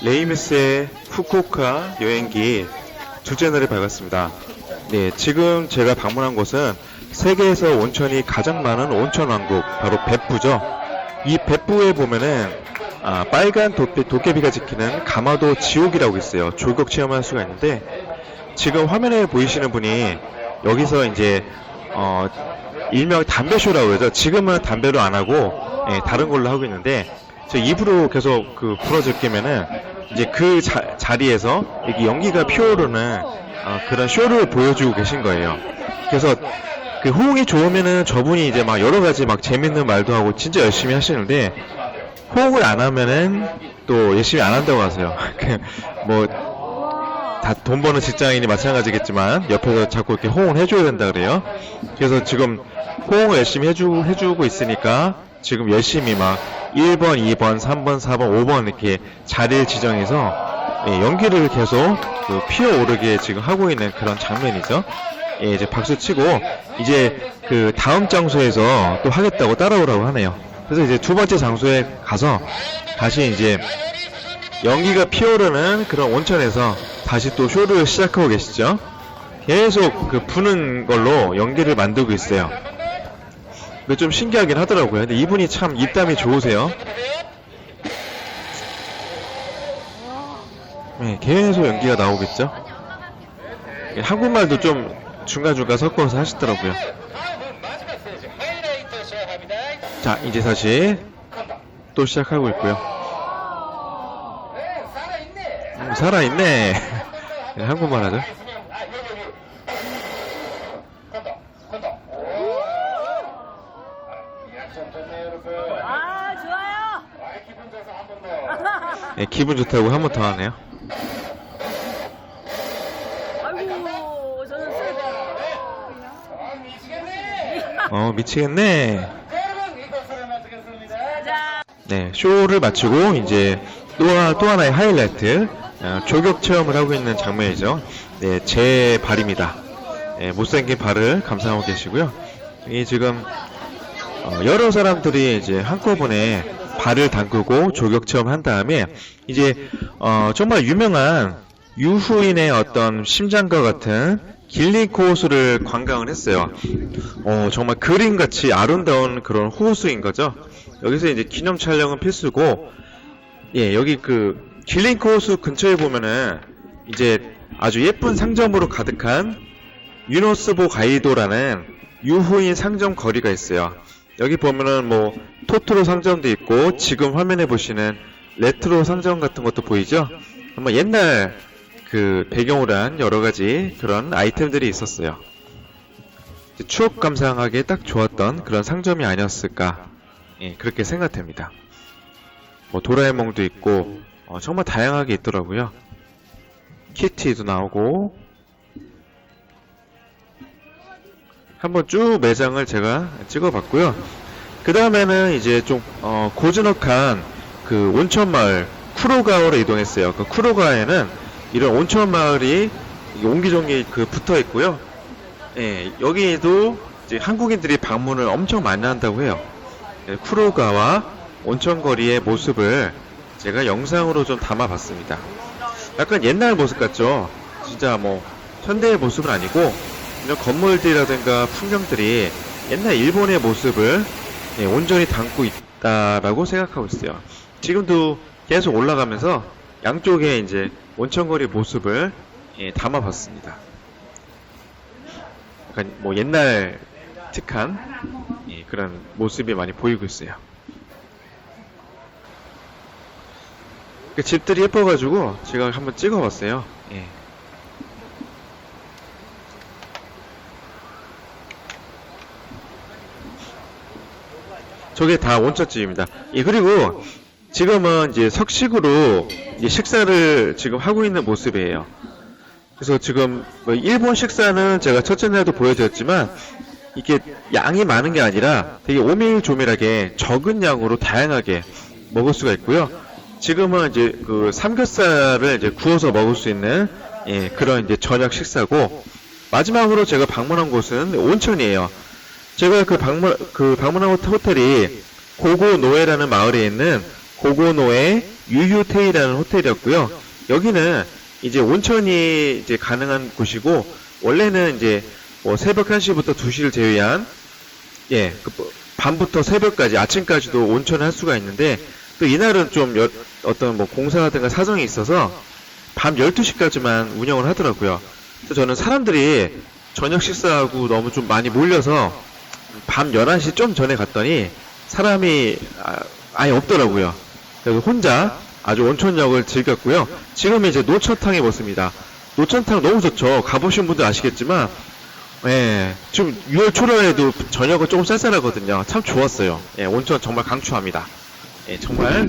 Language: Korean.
레이미스의 후쿠오카 여행기 둘째 날을 밝았습니다. 네, 지금 제가 방문한 곳은 세계에서 온천이 가장 많은 온천 왕국, 바로 베푸죠. 이 베푸에 보면은 아, 빨간 도깨비, 가 지키는 가마도 지옥이라고 있어요. 졸격 체험할 수가 있는데 지금 화면에 보이시는 분이 여기서 이제 어, 일명 담배쇼라고 해서 지금은 담배로 안 하고 예, 다른 걸로 하고 있는데 저 입으로 계속 그 불어질 게면은 이제 그 자, 자리에서 이렇게 연기가 피어오르는 어, 그런 쇼를 보여주고 계신 거예요. 그래서 그 호응이 좋으면은 저분이 이제 막 여러 가지 막 재밌는 말도 하고 진짜 열심히 하시는데 호응을 안 하면은 또 열심히 안 한다고 하세요. 그뭐다 돈 버는 직장인이 마찬가지겠지만 옆에서 자꾸 이렇게 호응을 해줘야 된다 그래요. 그래서 지금 호응을 열심히 해주, 해주고 있으니까 지금 열심히 막 1번, 2번, 3번, 4번, 5번 이렇게 자리를 지정해서 예, 연기를 계속 그 피어오르게 지금 하고 있는 그런 장면이죠. 예, 이제 박수 치고 이제 그 다음 장소에서 또 하겠다고 따라오라고 하네요. 그래서 이제 두 번째 장소에 가서 다시 이제 연기가 피어오르는 그런 온천에서 다시 또 쇼를 시작하고 계시죠. 계속 그 부는 걸로 연기를 만들고 있어요. 근데 좀 신기하긴 하더라고요. 근데 이분이 참 입담이 좋으세요. 네, 계속 연기가 나오겠죠. 예, 한국말도 좀 중간중간 섞어서 하시더라고요. 자, 이제 다시 또 시작하고 있고요. 음, 살아있네. 네, 한국말 하죠. 아 좋아요. 네, 기분 좋다고 한 번 더 하네요. 어, 미치겠네. 자. 네, 쇼를 마치고 이제 또, 하- 또 하나의 하이라이트 어, 조격 체험을 하고 있는 장면이죠. 네, 제 발입니다. 네, 못생긴 발을 감상하고 계시고요. 이 지금 어, 여러 사람들이 이제 한꺼번에 발을 담그고 조격 체험을 한 다음에 이제 어, 정말 유명한 유후인의 어떤 심장과 같은 길리코 호수를 관광을 했어요. 어, 정말 그림같이 아름다운 그런 호수인 거죠. 여기서 이제 기념 촬영은 필수고, 예, 여기 그 길링코 호수 근처에 보면은 이제 아주 예쁜 상점으로 가득한 유노스보 가이도라는 유후인 상점 거리가 있어요. 여기 보면은 뭐 토토로 상점도 있고 지금 화면에 보시는 레트로 상점 같은 것도 보이죠? 정말 옛날 그 배경으로 한 여러 가지 그런 아이템들이 있었어요. 추억 감상하기에 딱 좋았던 그런 상점이 아니었을까 예, 그렇게 생각됩니다. 뭐 도라에몽도 있고 어, 정말 다양하게 있더라고요. 키티도 나오고 한번 쭉 매장을 제가 찍어봤고요. 그 다음에는 이제 좀 어, 고즈넉한 그 온천 마을 쿠로가오로 이동했어요. 그 쿠로가에는 이런 온천 마을이 옹기종기 그 붙어 있고요. 예, 여기에도 이제 한국인들이 방문을 엄청 많이 한다고 해요. 예, 쿠로가와 온천거리의 모습을 제가 영상으로 좀 담아봤습니다. 약간 옛날 모습 같죠? 진짜 뭐 현대의 모습은 아니고 이런 건물들이라든가 풍경들이 옛날 일본의 모습을 예, 온전히 담고 있다라고 생각하고 있어요. 지금도 계속 올라가면서 양쪽에 이제 온천거리 모습을 예, 담아봤습니다. 약간 뭐 옛날 특한 예, 그런 모습이 많이 보이고 있어요. 그 집들이 예뻐가지고 제가 한번 찍어봤어요. 예. 저게 다 온천집입니다. 예, 그리고 지금은 이제 석식으로 이제 식사를 지금 하고 있는 모습이에요. 그래서 지금 뭐 일본 식사는 제가 첫째 날도 보여드렸지만 이게 양이 많은 게 아니라 되게 오밀조밀하게 적은 양으로 다양하게 먹을 수가 있고요. 지금은 이제 그 삼겹살을 이제 구워서 먹을 수 있는 예, 그런 이제 저녁 식사고 마지막으로 제가 방문한 곳은 온천이에요. 제가 그 방문 그 방문한 호텔이 고고노에라는 마을에 있는 고고노에 유유테이라는 호텔이었고요. 여기는 이제 온천이 이제 가능한 곳이고 원래는 이제 뭐 새벽 1시부터 2시를 제외한 예, 그 뭐, 밤부터 새벽까지 아침까지도 온천을 할 수가 있는데 또 이날은 좀 여- 어떤 뭐 공사라든가 사정이 있어서 밤 12시까지만 운영을 하더라고요. 그래서 저는 사람들이 저녁 식사하고 너무 좀 많이 몰려서 밤 11시 좀 전에 갔더니 사람이 아, 아예 없더라고요. 그래서 혼자 아주 온천역을 즐겼고요. 지금 이제 노천탕에 왔습니다. 노천탕 너무 좋죠. 가보신 분들 아시겠지만, 예, 지금 6월 초라에도 저녁은 조금 쌀쌀하거든요. 참 좋았어요. 예, 온천 정말 강추합니다. 예, 정말